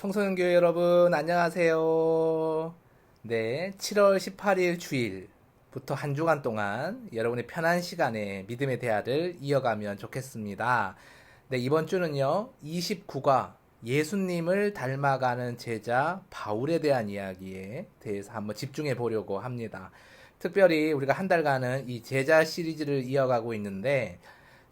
청소년 교회 여러분 안녕하세요. 네, 7월 18일 주일부터 한 주간 동안 여러분의 편한 시간에 믿음의 대화를 이어가면 좋겠습니다. 네, 이번 주는요. 29과 예수님을 닮아가는 제자 바울에 대한 이야기에 대해서 한번 집중해 보려고 합니다. 특별히 우리가 한 달간은 이 제자 시리즈를 이어가고 있는데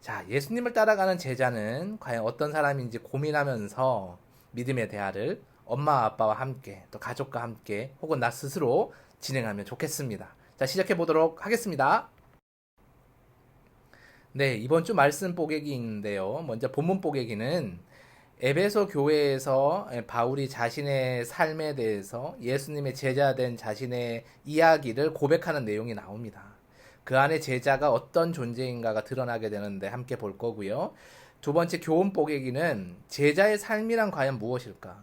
자, 예수님을 따라가는 제자는 과연 어떤 사람인지 고민하면서 믿음의 대화를 엄마 아빠와 함께 또 가족과 함께 혹은 나 스스로 진행하면 좋겠습니다. 자, 시작해 보도록 하겠습니다. 네, 이번 주 말씀 뽀개기 있는데요. 먼저 본문 뽀개기는 에베소 교회에서 바울이 자신의 삶에 대해서 예수님의 제자된 자신의 이야기를 고백하는 내용이 나옵니다. 그 안에 제자가 어떤 존재인가가 드러나게 되는데 함께 볼 거고요. 두 번째 교훈 뽀개기는 제자의 삶이란 과연 무엇일까?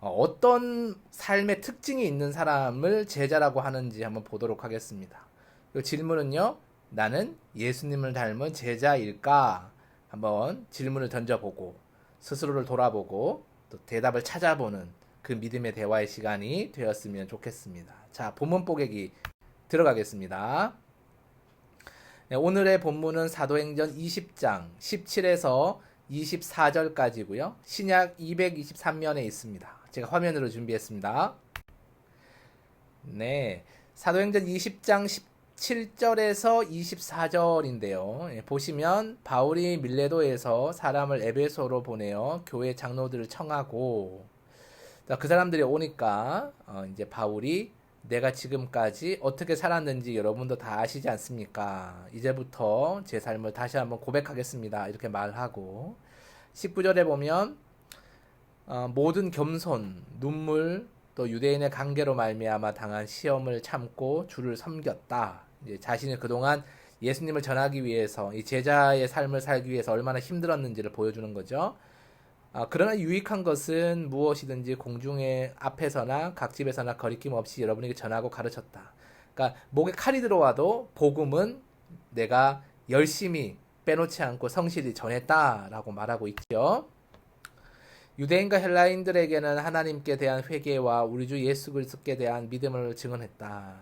어, 떤 삶의 특징이 있는 사람을 제자라고 하는지 한번 보도록 하겠습니다. 그 질문은요, 나는 예수님을 닮은 제자일까? 한번 질문을 던져보고 스스로를 돌아보고 또 대답을 찾아보는 그 믿음의 대화의 시간이 되었으면 좋겠습니다. 자, 본문 뽀개기 들어가겠습니다. 네, 오늘의 본문은 사도행전 20장 17에서 24절까지고요. 신약 223면에 있습니다. 제가 화면으로 준비했습니다. 네. 사도행전 20장 17절에서 24절인데요. 예, 보시면 바울이 밀레도에서 사람을 에베소로 보내어 교회 장로들을 청하고 그 사람들이 오니까 어, 이제 바울이 내가 지금까지 어떻게 살았는지 여러분도 다 아시지 않습니까? 이제부터 제 삶을 다시 한번 고백하겠습니다. 이렇게 말하고 19절에 보면 어, 모든 겸손, 눈물, 또 유대인의 관계로 말미암아 당한 시험을 참고 주를 섬겼다. 이제 자신이 그동안 예수님을 전하기 위해서 이 제자의 삶을 살기 위해서 얼마나 힘들었는지를 보여주는 거죠. 아, 그러나 유익한 것은 무엇이든지 공중의 앞에서나 각 집에서나 거리낌 없이 여러분에게 전하고 가르쳤다. 그러니까 목에 칼이 들어와도 복음은 내가 열심히 빼놓지 않고 성실히 전했다라고 말하고 있죠. 유대인과 헬라인들에게는 하나님께 대한 회개와 우리 주 예수 그리스도께 대한 믿음을 증언했다.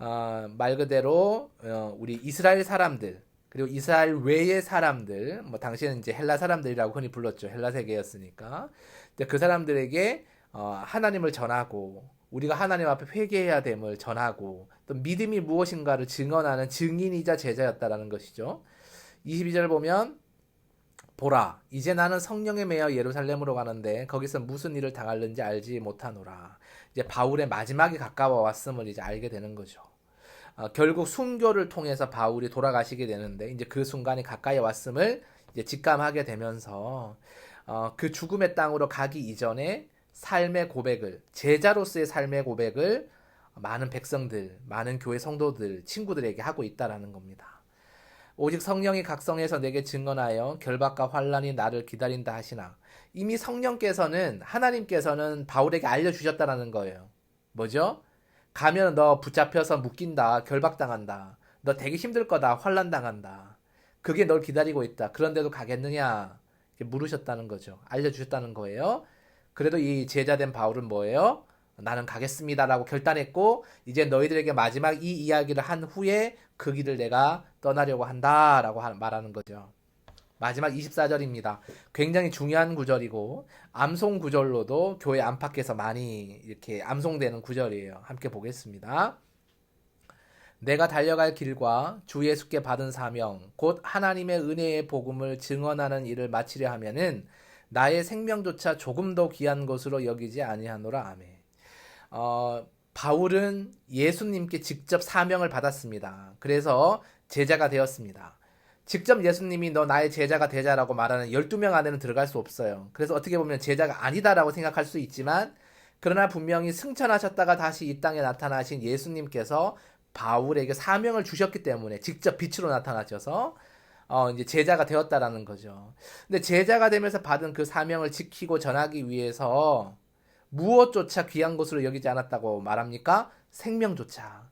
어, 말 그대로 어, 우리 이스라엘 사람들 그리고 이스라엘 외의 사람들, 뭐 당시에는 이제 헬라 사람들이라고 흔히 불렀죠. 헬라 세계였으니까. 근데 그 사람들에게 어, 하나님을 전하고 우리가 하나님 앞에 회개해야 됨을 전하고 또 믿음이 무엇인가를 증언하는 증인이자 제자였다라는 것이죠. 22절 보면 보라 이제 나는 성령에 매여 예루살렘으로 가는데 거기서 무슨 일을 당할는지 알지 못하노라. 이제 바울의 마지막이 가까워 왔음을 이제 알게 되는 거죠. 어, 결국 순교를 통해서 바울이 돌아가시게 되는데 이제 그 순간이 가까이 왔음을 이제 직감하게 되면서 어, 그 죽음의 땅으로 가기 이전에 삶의 고백을 제자로서의 삶의 고백을 많은 백성들, 많은 교회 성도들, 친구들에게 하고 있다라는 겁니다. 오직 성령이 각성해서 내게 증언하여 결박과 환란이 나를 기다린다 하시나 이미 성령께서는 하나님께서는 바울에게 알려 주셨다라는 거예요. 뭐죠? 가면 너 붙잡혀서 묶인다. 결박당한다. 너 되게 힘들 거다. 환란 당한다. 그게 널 기다리고 있다. 그런데도 가겠느냐? 물으셨다는 거죠. 알려주셨다는 거예요. 그래도 이 제자된 바울은 뭐예요? 나는 가겠습니다라고 결단했고 이제 너희들에게 마지막 이 이야기를 한 후에 그 길을 내가 떠나려고 한다라고 말하는 거죠. 마지막 24절입니다. 굉장히 중요한 구절이고 암송 구절로도 교회 안팎에서 많이 이렇게 암송되는 구절이에요. 함께 보겠습니다. 내가 달려갈 길과 주 예수께 받은 사명 곧 하나님의 은혜의 복음을 증언하는 일을 마치려 하면은 나의 생명조차 조금 더 귀한 것으로 여기지 아니하노라 아멘. 어, 바울은 예수님께 직접 사명을 받았습니다. 그래서 제자가 되었습니다. 직접 예수님이 너 나의 제자가 되자라고 말하는 12명 안에는 들어갈 수 없어요. 그래서 어떻게 보면 제자가 아니다라고 생각할 수 있지만 그러나 분명히 승천하셨다가 다시 이 땅에 나타나신 예수님께서 바울에게 사명을 주셨기 때문에 직접 빛으로 나타나셔서 어 이제 제자가 되었다라는 거죠. 근데 제자가 되면서 받은 그 사명을 지키고 전하기 위해서 무엇조차 귀한 것으로 여기지 않았다고 말합니까? 생명조차.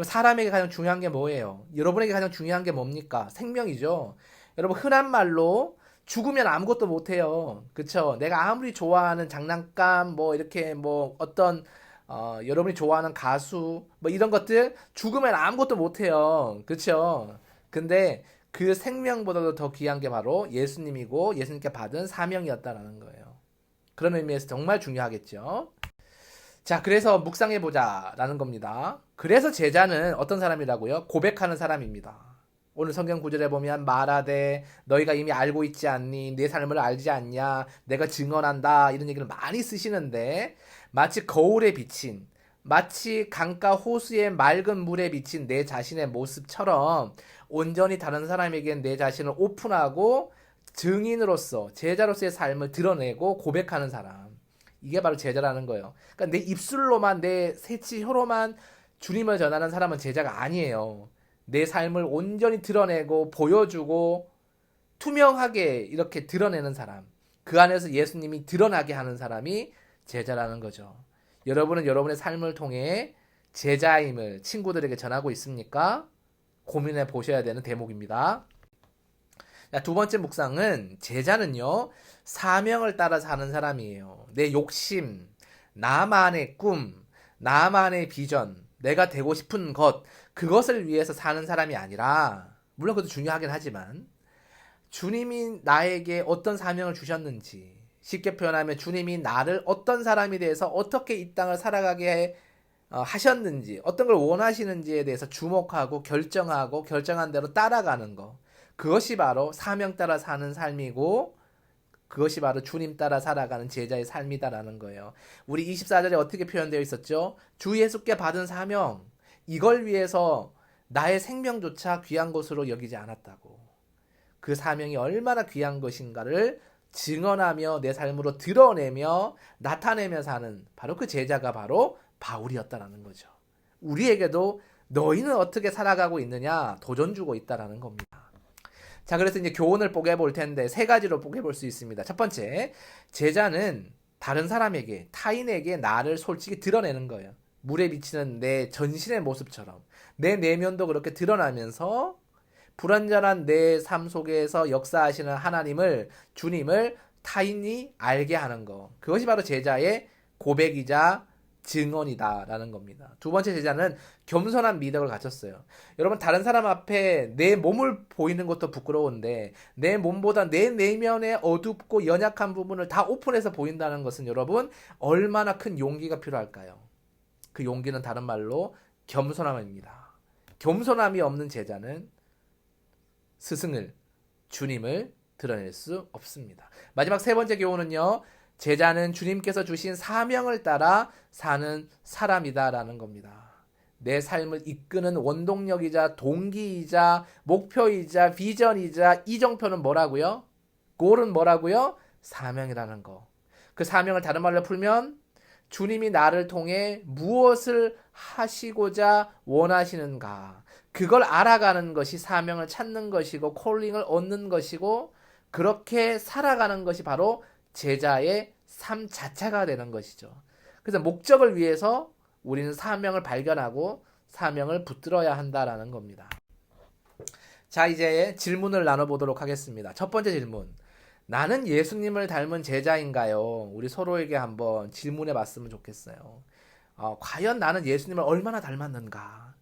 사람에게 가장 중요한 게 뭐예요? 여러분에게 가장 중요한 게 뭡니까? 생명이죠. 여러분 흔한 말로 죽으면 아무것도 못해요. 그쵸? 내가 아무리 좋아하는 장난감, 뭐, 이렇게 뭐, 어떤, 어, 여러분이 좋아하는 가수, 뭐, 이런 것들, 죽으면 아무것도 못해요. 그쵸? 근데 그 생명보다도 더 귀한 게 바로 예수님이고, 예수님께 받은 사명이었다라는 거예요. 그런 의미에서 정말 중요하겠죠? 자, 그래서 묵상해보자 라는 겁니다. 그래서 제자는 어떤 사람이라고요? 고백하는 사람입니다. 오늘 성경 구절에 보면 말하되 너희가 이미 알고 있지 않니 내 삶을 알지 않냐 내가 증언한다 이런 얘기를 많이 쓰시는데 마치 거울에 비친 마치 강가 호수의 맑은 물에 비친 내 자신의 모습처럼 온전히 다른 사람에게 내 자신을 오픈하고 증인으로서 제자로서의 삶을 드러내고 고백하는 사람 이게 바로 제자라는 거예요. 그러니까 내 입술로만 내 새치 혀로만 주님을 전하는 사람은 제자가 아니에요. 내 삶을 온전히 드러내고 보여주고 투명하게 이렇게 드러내는 사람. 그 안에서 예수님이 드러나게 하는 사람이 제자라는 거죠. 여러분은 여러분의 삶을 통해 제자임을 친구들에게 전하고 있습니까? 고민해 보셔야 되는 대목입니다. 자, 두 번째 묵상은 제자는요, 사명을 따라 사는 사람이에요. 내 욕심, 나만의 꿈, 나만의 비전, 내가 되고 싶은 것, 그것을 위해서 사는 사람이 아니라, 물론 그것도 중요하긴 하지만, 주님이 나에게 어떤 사명을 주셨는지, 쉽게 표현하면 주님이 나를 어떤 사람이 돼서 어떻게 이 땅을 살아가게 어, 하셨는지, 어떤 걸 원하시는지에 대해서 주목하고 결정하고 결정한 대로 따라가는 거. 그것이 바로 사명 따라 사는 삶이고, 그것이 바로 주님 따라 살아가는 제자의 삶이다라는 거예요. 우리 24절에 어떻게 표현되어 있었죠? 주 예수께 받은 사명, 이걸 위해서 나의 생명조차 귀한 것으로 여기지 않았다고. 그 사명이 얼마나 귀한 것인가를 증언하며 내 삶으로 드러내며 나타내며 사는 바로 그 제자가 바로 바울이었다라는 거죠. 우리에게도 너희는 어떻게 살아가고 있느냐 도전 주고 있다라는 겁니다. 자, 그래서 이제 교훈을 뽀개 볼 텐데 세 가지로 뽀개 볼 수 있습니다. 첫 번째, 제자는 다른 사람에게, 타인에게 나를 솔직히 드러내는 거예요. 물에 비치는 내 전신의 모습처럼 내 내면도 그렇게 드러나면서 불완전한 내 삶 속에서 역사하시는 하나님을 주님을 타인이 알게 하는 거. 그것이 바로 제자의 고백이자 증언이다라는 겁니다. 두 번째 제자는 겸손한 미덕을 갖췄어요. 여러분 다른 사람 앞에 내 몸을 보이는 것도 부끄러운데 내 몸보다 내 내면의 어둡고 연약한 부분을 다 오픈해서 보인다는 것은 여러분 얼마나 큰 용기가 필요할까요? 그 용기는 다른 말로 겸손함입니다. 겸손함이 없는 제자는 스승을 주님을 드러낼 수 없습니다. 마지막 세 번째 교훈은요. 제자는 주님께서 주신 사명을 따라 사는 사람이다라는 겁니다. 내 삶을 이끄는 원동력이자 동기이자 목표이자 비전이자 이정표는 뭐라고요? 골은 뭐라고요? 사명이라는 거. 그 사명을 다른 말로 풀면 주님이 나를 통해 무엇을 하시고자 원하시는가. 그걸 알아가는 것이 사명을 찾는 것이고 콜링을 얻는 것이고 그렇게 살아가는 것이 바로 제자의 삶 자체가 되는 것이죠. 그래서 목적을 위해서 우리는 사명을 발견하고 사명을 붙들어야 한다라는 겁니다. 자, 이제 질문을 나눠보도록 하겠습니다. 첫 번째 질문. 나는 예수님을 닮은 제자인가요? 우리 서로에게 한번 질문해 봤으면 좋겠어요. 어, 과연 나는 예수님을 얼마나 닮았는가?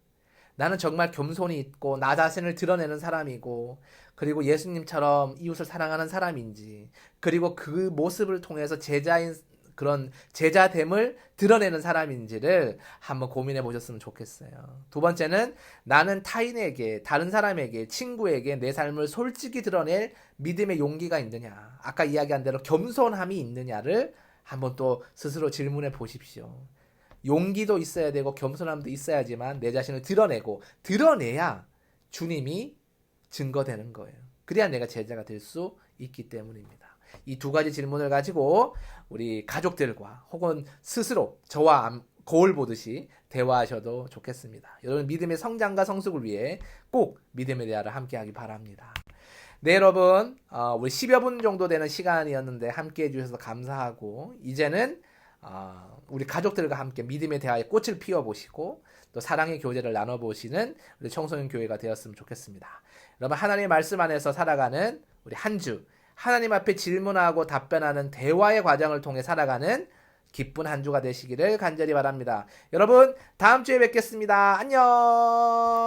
나는 정말 겸손이 있고 나 자신을 드러내는 사람이고 그리고 예수님처럼 이웃을 사랑하는 사람인지 그리고 그 모습을 통해서 제자인 그런 제자됨을 드러내는 사람인지를 한번 고민해 보셨으면 좋겠어요. 두 번째는 나는 타인에게, 다른 사람에게, 친구에게 내 삶을 솔직히 드러낼 믿음의 용기가 있느냐. 아까 이야기한 대로 겸손함이 있느냐를 한번 또 스스로 질문해 보십시오. 용기도 있어야 되고 겸손함도 있어야지만 내 자신을 드러내고 드러내야 주님이 증거되는 거예요. 그래야 내가 제자가 될 수 있기 때문입니다. 이 두 가지 질문을 가지고 우리 가족들과 혹은 스스로 저와 거울 보듯이 대화하셔도 좋겠습니다. 여러분 믿음의 성장과 성숙을 위해 꼭 믿음의 대화를 함께 하기 바랍니다. 네, 여러분, 어, 우리 10여 분 정도 되는 시간이었는데 함께 해주셔서 감사하고, 이제는, 어, 우리 가족들과 함께 믿음의 대화에 꽃을 피워보시고, 또 사랑의 교제를 나눠보시는 우리 청소년 교회가 되었으면 좋겠습니다. 여러분, 하나님의 말씀 안에서 살아가는 우리 한 주, 하나님 앞에 질문하고 답변하는 대화의 과정을 통해 살아가는 기쁜 한 주가 되시기를 간절히 바랍니다. 여러분, 다음 주에 뵙겠습니다. 안녕!